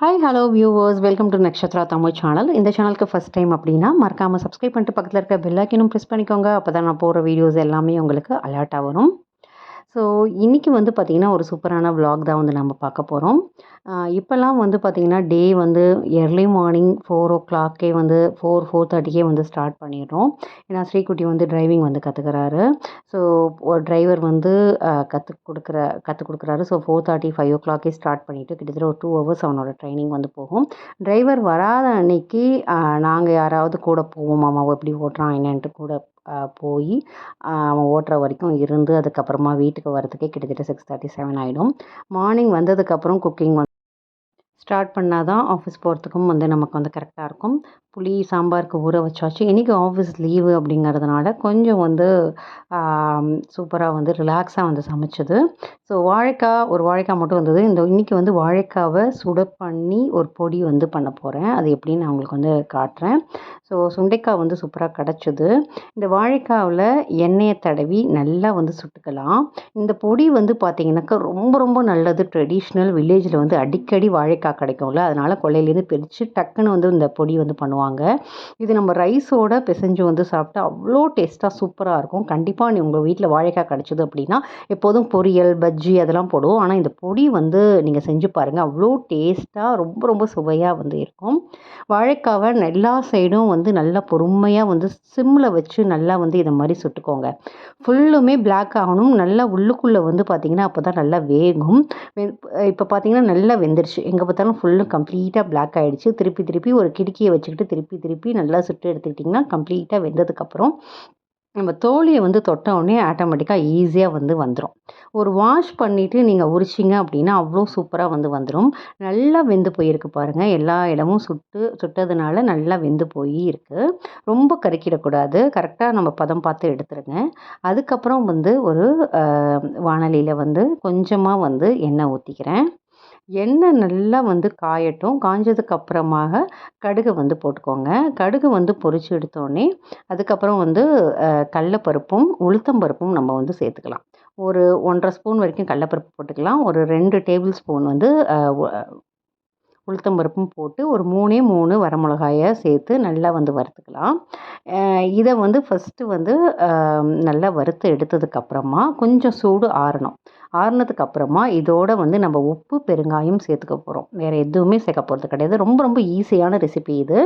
Hi hello viewers welcome to Nakshatra Tamil channel இந்த சேனலுக்கு first time அப்படின்னா மறக்காமல் சப்ஸ்கிரைப் பண்ணிட்டு பக்கத்தில் இருக்க பெல் ப்ரெஸ் பண்ணிக்கோங்க. அப்போ தான் நான் போகிற வீடியோஸ் எல்லாமே உங்களுக்கு அலர்ட்டாக வரும். ஸோ இன்றைக்கி வந்து பார்த்திங்கன்னா ஒரு சூப்பரான விலாக் தான் வந்து நம்ம பார்க்க போகிறோம் இப்போல்லாம் வந்து பார்த்திங்கன்னா டே வந்து எர்லி மார்னிங் ஃபோர் ஓ கிளாக்கே வந்து ஃபோர் ஃபோர் தேர்ட்டிக்கே வந்து ஸ்டார்ட் பண்ணிடுறோம். ஏன்னா ஸ்ரீகுட்டி வந்து டிரைவிங் வந்து கற்றுக்கிறாரு ஸோ ஒரு டிரைவர் வந்து கற்றுக் கொடுக்குற கற்றுக் கொடுக்குறாரு. ஸோ ஃபோர் தேர்ட்டி ஃபைவ் ஓ கிளாக்கே ஸ்டார்ட் பண்ணிவிட்டு கிட்டத்தட்ட ஒரு டூ ஹவர்ஸ் அவனோட ட்ரைனிங் வந்து போகும். டிரைவர் வராத அன்னைக்கு நாங்கள் யாராவது கூட போவோம் மாமாவை எப்படி ஓட்டுறான்? என்னன்ட்டு கூட போய் அவன் ஓட்டுற வரைக்கும் இருந்து அதுக்கப்புறமா வீட்டுக்கு வரதுக்கே கிட்டத்தட்ட சிக்ஸ் தேர்ட்டி செவன் ஆகிடும் மார்னிங் வந்ததுக்கப்புறம் குக்கிங் வந்து ஸ்டார்ட் பண்ணால் தான் ஆஃபீஸ் போகிறதுக்கும் வந்து நமக்கு வந்து கரெக்டாக இருக்கும். புளி சாம்பாருக்கு ஊற வச்சாச்சு. இன்றைக்கி ஆஃபீஸ் லீவு அப்படிங்கிறதுனால கொஞ்சம் வந்து சூப்பராக வந்து ரிலாக்ஸாக வந்து சமைச்சது. ஸோ வாழைக்காய் ஒரு வாழைக்காய் மட்டும் வந்தது. இந்த இன்றைக்கி வந்து வாழைக்காவை சுட பண்ணி ஒரு பொடி வந்து பண்ண போகிறேன் அது எப்படின்னு நான் உங்களுக்கு வந்து காட்டுறேன். ஸோ சுண்டைக்காய் வந்து சூப்பராக கிடச்சிது. இந்த வாழைக்காவில் எண்ணெயை தடவி நல்லா வந்து சுட்டுக்கலாம். இந்த பொடி வந்து பார்த்திங்கனாக்கா ரொம்ப ரொம்ப நல்லது. ட்ரெடிஷ்னல் வில்லேஜில் வந்து அடிக்கடி வாழைக்காய் கிடைக்கும்ல. அதனால் கொள்ளையிலேருந்து பிரித்து டக்குன்னு வந்து இந்த பொடி வந்து பண்ணுவாங்க. இது நம்ம ரைஸோட பிசைஞ்சு வந்து சாப்பிட்டா அவ்வளோ டேஸ்ட்டாக சூப்பராக இருக்கும். கண்டிப்பாக நீ உங்கள் வீட்டில் வாழைக்காய் கிடச்சிது அப்படின்னா எப்போதும் பொரியல் பஜ்ஜி அதெல்லாம் போடுவோம். ஆனால் இந்த பொடி வந்து நீங்கள் செஞ்சு பாருங்கள் அவ்வளோ டேஸ்ட்டாக ரொம்ப ரொம்ப சுவையாக வந்து இருக்கும். வாழைக்காவை எல்லா சைடும் வந்து நல்லா பொறுமையாக வந்து சிம்மில் வச்சு நல்லா வந்து இதை மாதிரி சுட்டுக்கோங்க. ஃபுல்லுமே பிளாக் ஆகணும். நல்லா உள்ளுக்குள்ளே வந்து பார்த்திங்கன்னா அப்போ தான் நல்லா வேகும். இப்போ பார்த்திங்கன்னா நல்லா வெந்துருச்சு. எங்கே பார்த்தாலும் ஃபுல்லும் கம்ப்ளீட்டாக பிளாக் ஆகிடுச்சு திருப்பி திருப்பி ஒரு கிடுக்கியை வச்சுக்கிட்டு திருப்பி திருப்பி நல்லா சுட்டு எடுத்துக்கிட்டிங்கன்னா கம்ப்ளீட்டாக வெந்ததுக்கப்புறம் நம்ம தோழியை வந்து தொட்ட உடனே ஆட்டோமேட்டிக்காக ஈஸியாக வந்து வந்துடும் ஒரு வாஷ் பண்ணிவிட்டு நீங்கள் உரிச்சிங்க அப்படின்னா அவ்வளோ சூப்பராக வந்து வந்துடும் நல்லா வெந்து போயிருக்கு பாருங்கள் எல்லா இடமும் சுட்டு சுட்டதுனால நல்லா வெந்து போய் இருக்குது ரொம்ப கருக்கிடக்கூடாது. கரெக்டாக நம்ம பதம் பார்த்து எடுத்துருங்க. அதுக்கப்புறம் வந்து ஒரு வானலியில் வந்து கொஞ்சமாக வந்து எண்ணெய் ஊற்றிக்கிறேன் எண்ணெய் நல்லா வந்து காயட்டும். காஞ்சதுக்கு அப்புறமாக கடுகை வந்து போட்டுக்கோங்க. கடுகு வந்து பொறிச்சு எடுத்தோடனே அதுக்கப்புறம் வந்து கடலப்பருப்பும் உளுத்தம்பருப்பும் நம்ம வந்து சேர்த்துக்கலாம். ஒரு ஒன்றரை ஸ்பூன் வரைக்கும் கடலப்பருப்பு போட்டுக்கலாம். ஒரு ரெண்டு டேபிள் ஸ்பூன் வந்து உளுத்தம்பருப்பும் போட்டு ஒரு மூணே மூணு வரமிளகாயை சேர்த்து நல்லா வந்து வறுத்துக்கலாம். இதை வந்து ஃபஸ்ட்டு வந்து நல்லா வறுத்து எடுத்ததுக்கப்புறமா கொஞ்சம் சூடு ஆறணும். ஆறுனதுக்கு அப்புறமா இதோட வந்து நம்ம உப்பு பெருங்காயம் சேர்த்துக்க போகிறோம் வேறு எதுவுமே சேர்க்க போகிறது கிடையாது. ரொம்ப ரொம்ப ஈஸியான ரெசிபி இது.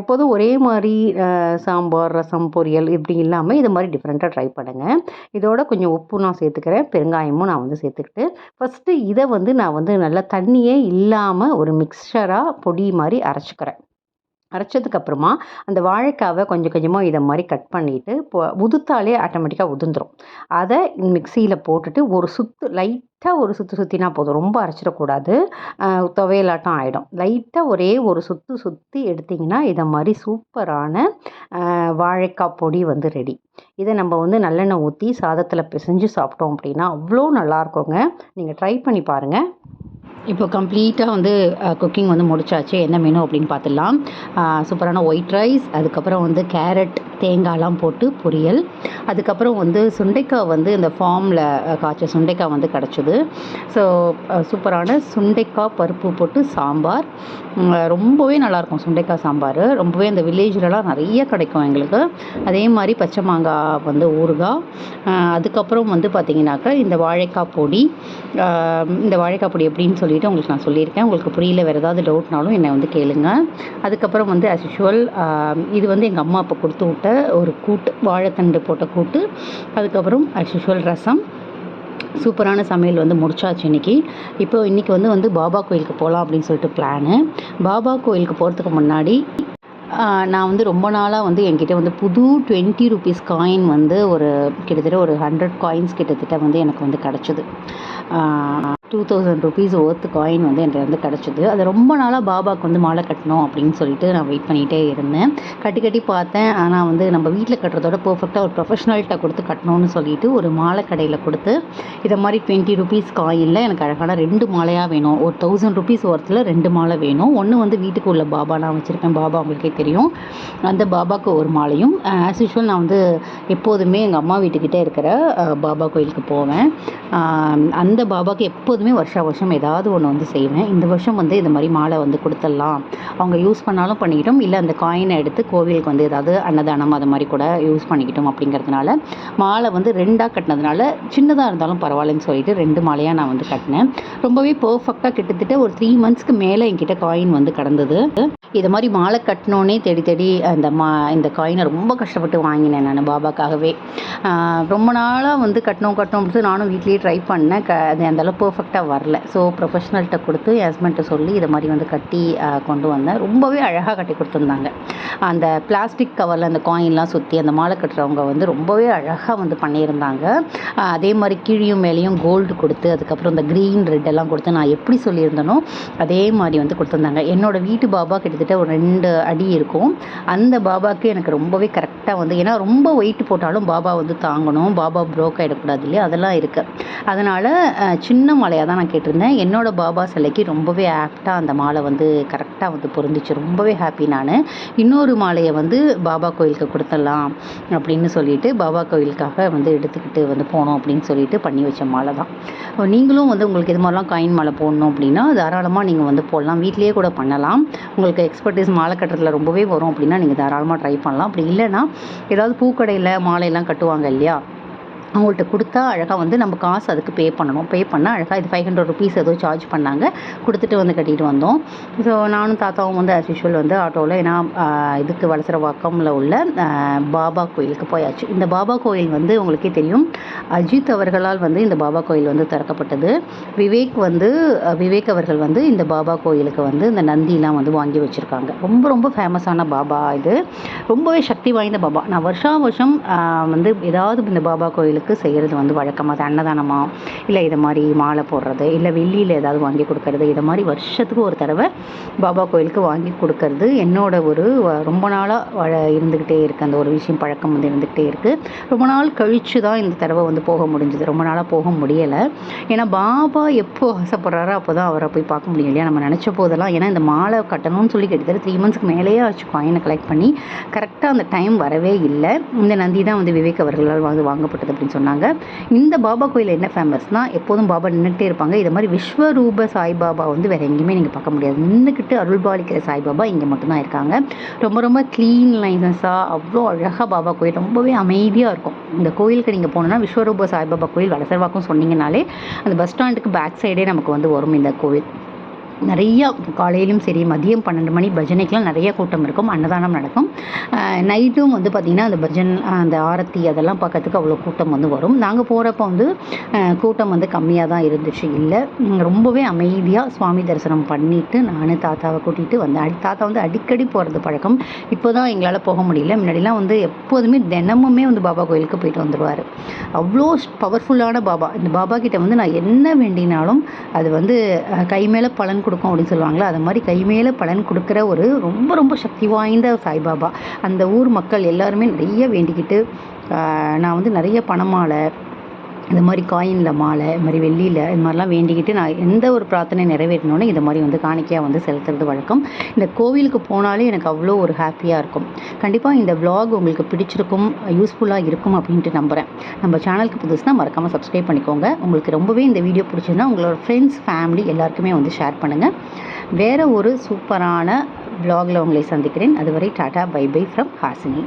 எப்போதும் ஒரே மாதிரி சாம்பார் ரசம் பொரியல் இப்படி இல்லாமல் இது மாதிரி டிஃப்ரெண்ட்டாக ட்ரை பண்ணுங்கள் இதோட கொஞ்சம் உப்பு நான் சேர்த்துக்கிறேன் பெருங்காயமும் நான் வந்து சேர்த்துக்கிட்டு ஃபஸ்ட்டு இதை வந்து நான் வந்து நல்லா தண்ணியே இல்லாமல் ஒரு மிக்சராக பொடி மாதிரி அரைச்சிக்கிறேன். அரைச்சதுக்கப்புறமா அந்த வாழைக்காவை கொஞ்சம் கொஞ்சமாக இதை மாதிரி கட் பண்ணிவிட்டு இப்போ உதுத்தாலே ஆட்டோமேட்டிக்காக உதுந்துடும் அதை மிக்சியில் போட்டுட்டு ஒரு சுத்து லைட்டாக ஒரு சுற்று சுற்றினா போதும். ரொம்ப அரைச்சிடக்கூடாது. துவையலாட்டம் ஆகிடும் லைட்டாக ஒரே ஒரு சுற்று சுற்றி எடுத்திங்கன்னா இதை மாதிரி சூப்பரான வாழைக்காய் பொடி வந்து ரெடி இதை நம்ம வந்து நல்லெண்ணெய் ஊற்றி சாதத்தில் பிசைஞ்சு சாப்பிட்டோம் அப்படின்னா அவ்வளோ நல்லாயிருக்குங்க நீங்கள் ட்ரை பண்ணி பாருங்கள் இப்போ கம்ப்ளீட்டாக வந்து குக்கிங் வந்து முடிச்சாச்சு. என்ன மெனு அப்படின்னு பார்த்துடலாம். சூப்பரான ஒயிட் ரைஸ் அதுக்கப்புறம் வந்து கேரட் தேங்காய்லாம் போட்டு பொரியல். அதுக்கப்புறம் வந்து சுண்டைக்காய் வந்து இந்த ஃபார்மில் காய்ச்ச சுண்டைக்காய் வந்து கிடச்சிது. ஸோ சூப்பரான சுண்டைக்காய் பருப்பு போட்டு சாம்பார். ரொம்பவே நல்லாயிருக்கும் சுண்டைக்காய் சாம்பார். ரொம்பவே இந்த வில்லேஜ்லலாம் நிறைய கிடைக்கும் எங்களுக்கு. அதே மாதிரி பச்சை மாங்காய் வந்து ஊறுகாய். அதுக்கப்புறம் வந்து பார்த்திங்கனாக்கா இந்த வாழைக்காய் பொடி. இந்த வாழைக்காய் பொடி எப்படின்னு சொல்லிவிட்டு உங்களுக்கு நான் சொல்லியிருக்கேன். உங்களுக்கு புரியல வேறு ஏதாவது டவுட்னாலும் என்னை வந்து கேளுங்க. அதுக்கப்புறம் வந்து அஸ் யூஷுவல் இது வந்து எங்கள் அம்மா அப்போ கொடுத்து விட்ட ஒரு கூட்டு வாழைத்தண்டு போட்ட கூட்டு. அதுக்கப்புறம் அஸ் யூஷுவல் ரசம். சூப்பரான சமையல் வந்து முடிச்சாச்சு இன்றைக்கி இப்போ இன்றைக்கி வந்து வந்து பாபா கோயிலுக்கு போகலாம் அப்படின்னு சொல்லிட்டு பிளானு பாபா கோயிலுக்கு போகிறதுக்கு முன்னாடி நான் வந்து ரொம்ப நாளாக வந்து என்கிட்ட வந்து புது டுவெண்ட்டி ருபீஸ் காயின் வந்து ஒரு கிட்டத்தட்ட ஒரு ஹண்ட்ரட் காயின்ஸ் கிட்டத்தட்ட வந்து எனக்கு வந்து கிடச்சிது. Two thousand rupees worth coin வந்து என்கிட்ட வந்து கிடச்சிது. அது ரொம்ப நாளாக பாபாவுக்கு வந்து மாலை கட்டணும் அப்படின்னு சொல்லிட்டு நான் வெயிட் பண்ணிகிட்டே இருந்தேன். கட்டி கட்டி பார்த்தேன். ஆனால் வந்து நம்ம வீட்டில் கட்டுறதோட பர்ஃபெக்டாக ஒரு ப்ரொஃபஷனல்கிட்ட கொடுத்து கட்டணும்னு சொல்லிட்டு ஒரு மாலை கடையில் கொடுத்து இதை மாதிரி டுவெண்ட்டி ருபீஸ் காயினில் எனக்கு அழகான ரெண்டு மாலையாக வேணும். ஒரு தௌசண்ட் ருபீஸ் ஒர்த்தில் ரெண்டு மாலை வேணும். ஒன்று வந்து வீட்டுக்கு உள்ள பாபா நான் வச்சுருக்கேன் பாபா உங்களுக்கே தெரியும். அந்த பாபாவுக்கு ஒரு மாலையும். ஆஸ் யூஷுவல் நான் வந்து எப்போதுமே எங்கள் அம்மா வீட்டுக்கிட்டே இருக்கிற பாபா கோயிலுக்கு போவேன். அந்த பாபாவுக்கு எப்போ எப்போதுமே வருஷா வருஷம் ஏதாவது ஒன்று வந்து செய்வேன். இந்த வருஷம் வந்து இந்த மாதிரி மாலை வந்து கொடுத்துடலாம். அவங்க யூஸ் பண்ணாலும் பண்ணிக்கிட்டோம். இல்லை அந்த காயினை எடுத்து கோவிலுக்கு வந்து ஏதாவது அன்னதானம் அது மாதிரி கூட யூஸ் பண்ணிக்கிட்டோம் அப்படிங்கிறதுனால மாலை வந்து ரெண்டாக கட்டினதுனால சின்னதாக இருந்தாலும் பரவாயில்லன்னு சொல்லிட்டு ரெண்டு மாலையாக நான் வந்து கட்டினேன். ரொம்பவே பர்ஃபெக்டாக கிட்டத்தட்ட ஒரு த்ரீ மந்த்ஸ்க்கு மேலே என்கிட்ட காயின் வந்து கடந்தது. இது மாதிரி மாலை கட்டினோன்னே தேடி தேடி அந்த மா இந்த காயினை ரொம்ப கஷ்டப்பட்டு வாங்கினேன் நான் பாபாக்காகவே. ரொம்ப நாளாக வந்து கட்டணும் கட்டணும் அப்படின்னு நானும் வீட்லேயே ட்ரை பண்ணேன். க அது அந்தளவு பர்ஃபெக்டாக வரல. ஸோ ப்ரொஃபஷனல்கிட்ட கொடுத்து என் ஹஸ்பண்ட்டை சொல்லி இதை மாதிரி வந்து கட்டி கொண்டு வந்தேன். ரொம்பவே அழகாக கட்டி கொடுத்துருந்தாங்க. அந்த பிளாஸ்டிக் கவரில் அந்த காயின்லாம் சுற்றி அந்த மாலை கட்டுறவங்க வந்து ரொம்பவே அழகாக வந்து பண்ணியிருந்தாங்க. அதே மாதிரி கீழியும் மேலேயும் கோல்டு கொடுத்து அதுக்கப்புறம் இந்த க்ரீன் ரெட் எல்லாம் கொடுத்து நான் எப்படி சொல்லியிருந்தேனோ அதே மாதிரி வந்து கொடுத்துருந்தாங்க. என்னோட வீட்டு பாபா கிட்டத்தட்ட ஒரு ரெண்டு அடி இருக்கும். அந்த பாபாக்கு எனக்கு ரொம்பவே கரெக்டாக வந்து ஏன்னா ரொம்ப வெயிட் போட்டாலும் பாபா வந்து தாங்கணும் பாபா ப்ரோக் ஆகிடக்கூடாது இல்லையா? அதெல்லாம் இருக்குது அதனால் சின்ன மாலையாக தான் நான் கேட்டிருந்தேன். என்னோடய பாபா சிலைக்கு ரொம்பவே ஆப்டாக அந்த மாலை வந்து கரெக்டாக வந்து பொருந்துச்சு. ரொம்பவே ஹாப்பி நான். இன்னொரு மாலையை வந்து பாபா கோயிலுக்கு கொடுத்துடலாம் அப்படின்னு சொல்லிட்டு பாபா கோயிலுக்காக வந்து எடுத்துக்கிட்டு வந்து போனோம் அப்படின்னு சொல்லிட்டு பண்ணி வச்ச மாலை தான். நீங்களும் வந்து உங்களுக்கு இது மாதிரிலாம் காயின் மாலை போடணும் அப்படின்னா தாராளமாக நீங்கள் வந்து போடலாம். வீட்டிலேயே கூட பண்ணலாம். உங்களுக்கு எக்ஸ்பர்டீஸ் மாலை கட்டுறதுல ரொம்பவே வரும் அப்படின்னா நீங்கள் தாராளமாக ட்ரை பண்ணலாம். அப்படி இல்லைன்னா ஏதாவது பூக்கடையில் மாலையெல்லாம் கட்டுவாங்க இல்லையா? அவங்கள்ட்ட கொடுத்தா அழகாக வந்து நம்ம காசு அதுக்கு பே பண்ணணும். பே பண்ணால் அழகாக இது ஃபைவ் ஹண்ட்ரட் ருபீஸ் ஏதோ சார்ஜ் பண்ணாங்க. கொடுத்துட்டு வந்து கட்டிட்டு வந்தோம். ஸோ நானும் தாத்தாவும் வந்து ஆஸ் யூஷுவல் வந்து ஆட்டோவில் ஏன்னா இதுக்கு வளசர வாக்கமில் உள்ள பாபா கோயிலுக்கு போயாச்சு. இந்த பாபா கோயில் வந்து உங்களுக்கே தெரியும். அஜித் அவர்களால் வந்து இந்த பாபா கோயில் வந்து திறக்கப்பட்டது. விவேக் வந்து விவேக் அவர்கள் வந்து இந்த பாபா கோயிலுக்கு வந்து இந்த நந்திலாம் வந்து வாங்கி வச்சுருக்காங்க. ரொம்ப ரொம்ப ஃபேமஸான பாபா இது. ரொம்பவே சக்தி வாய்ந்த பாபா. நான் வருஷா வருஷம் வந்து ஏதாவது இந்த பாபா கோயில் கோயிலுக்கு செய்கிறது வந்து வழக்கமாக அது அன்னதானமா இல்லை இதை மாதிரி மாலை போடுறது இல்லை வெள்ளியில் ஏதாவது வாங்கி கொடுக்கறது இதை மாதிரி வருஷத்துக்கு ஒரு தடவை பாபா கோயிலுக்கு வாங்கி கொடுக்கறது என்னோட ஒரு வ- ரொம்ப நாளாக இருந்துக்கிட்டே இருக்குது அந்த ஒரு விஷயம் பழக்கம் வந்து இருந்துக்கிட்டே இருக்குது ரொம்ப நாள் கழித்து தான் இந்த தடவை வந்து போக முடிஞ்சுது. ரொம்ப நாளாக போக முடியலை. ஏன்னா பாபா எப்போ ஆசைப்படுறாரோ அப்போ தான் அவரை போய் பார்க்க முடியும் இல்லையா? நம்ம நினச்ச போதெல்லாம் ஏன்னா இந்த மாலை கட்டணும்னு சொல்லி கிட்டத்தட்ட த்ரீ மந்த்ஸ்க்கு மேலேயே ஆச்சு. காயினை கலெக்ட் பண்ணி கரெக்டாக அந்த டைம் வரவே இல்லை. இந்த நந்தி தான் வந்து விவேக் அவர்களால் வந்து வாங்கப்பட்டது அப்படின்னு சொன்னாங்க. இந்த பாபா கோயில் என்ன ஃபேமஸ்னால் எப்போதும் பாபா நின்றுட்டே இருப்பாங்க. இதை மாதிரி விஸ்வரூப சாய்பாபா வந்து வேறு எங்கேயுமே நீங்கள் பார்க்க முடியாது. நின்றுக்கிட்டு அருள்பாலிக்கிற சாய்பாபா இங்கே மட்டும்தான் இருக்காங்க. ரொம்ப ரொம்ப க்ளீன் லைசன்ஸாக அவ்வளோ அழகாக பாபா கோயில் ரொம்பவே அமைதியாக இருக்கும். இந்த கோயிலுக்கு நீங்கள் போனோன்னா விஸ்வரூப சாய்பாபா கோயில் வளசர்வாக்கம் சொன்னீங்கனாலே அந்த பஸ் ஸ்டாண்டுக்கு பேக் சைடே நமக்கு வந்து வரும் இந்த கோவில். நிறையா காலையிலும் சரி மதியம் பன்னெண்டு மணி பஜனைக்கெலாம் நிறைய கூட்டம் இருக்கும் அன்னதானம் நடக்கும். நைட்டும் வந்து பார்த்திங்கன்னா அந்த பஜன் அந்த ஆரத்தி அதெல்லாம் பார்க்கறதுக்கு அவ்வளோ கூட்டம் வந்து வரும். நாங்கள் போகிறப்ப வந்து கூட்டம் வந்து கம்மியாக தான் இருந்துச்சு. இல்லை ரொம்பவே அமைதியாக சுவாமி தரிசனம் பண்ணிவிட்டு நான் தாத்தாவை கூட்டிகிட்டு வந்தேன். அடி தாத்தா வந்து அடிக்கடி போகிறது பழக்கம். இப்போ தான் எங்களால் போக முடியல. முன்னாடிலாம் வந்து எப்போதுமே தினமுமே வந்து பாபா கோயிலுக்கு போயிட்டு வந்துடுவார் அவ்வளோ பவர்ஃபுல்லான பாபா. இந்த பாபா கிட்ட வந்து நான் என்ன வேண்டினாலும் அது வந்து கை மேலே பலன் கொடுக்கும் அப்படின்னு சொல்லுவாங்களா அது மாதிரி கை மேலே பலன் கொடுக்குற ஒரு ரொம்ப ரொம்ப சக்தி வாய்ந்த சாய்பாபா. அந்த ஊர் மக்கள் எல்லாருமே நிறைய வேண்டிக்கிட்டு நான் வந்து நிறைய பணமாலை இந்த மாதிரி காயினில் மாலை இது மாதிரி வெள்ளியில் இது மாதிரிலாம் வேண்டிக்கிட்டு நான் எந்த ஒரு பிரார்த்தனை நிறைவேற்றணும்னு இது மாதிரி வந்து காணிக்கையாக வந்து செலுத்துறது வழக்கம். இந்த கோவிலுக்கு போனாலே எனக்கு அவ்வளோ ஒரு ஹாப்பியாக இருக்கும். கண்டிப்பாக இந்த vlog உங்களுக்கு பிடிச்சிருக்கும் யூஸ்ஃபுல்லாக இருக்கும் அப்படின்ட்டு நம்புகிறேன் நம்ம சேனலுக்கு புதுசுனா மறக்காமல் சப்ஸ்கிரைப் பண்ணிக்கோங்க. உங்களுக்கு ரொம்பவே இந்த வீடியோ பிடிச்சிருந்தா உங்களோட ஃப்ரெண்ட்ஸ் ஃபேமிலி எல்லாருக்குமே வந்து ஷேர் பண்ணுங்கள் வேறு ஒரு சூப்பரான ப்ளாகில் உங்களை சந்திக்கிறேன். அதுவரை tata bye bye from Hasini.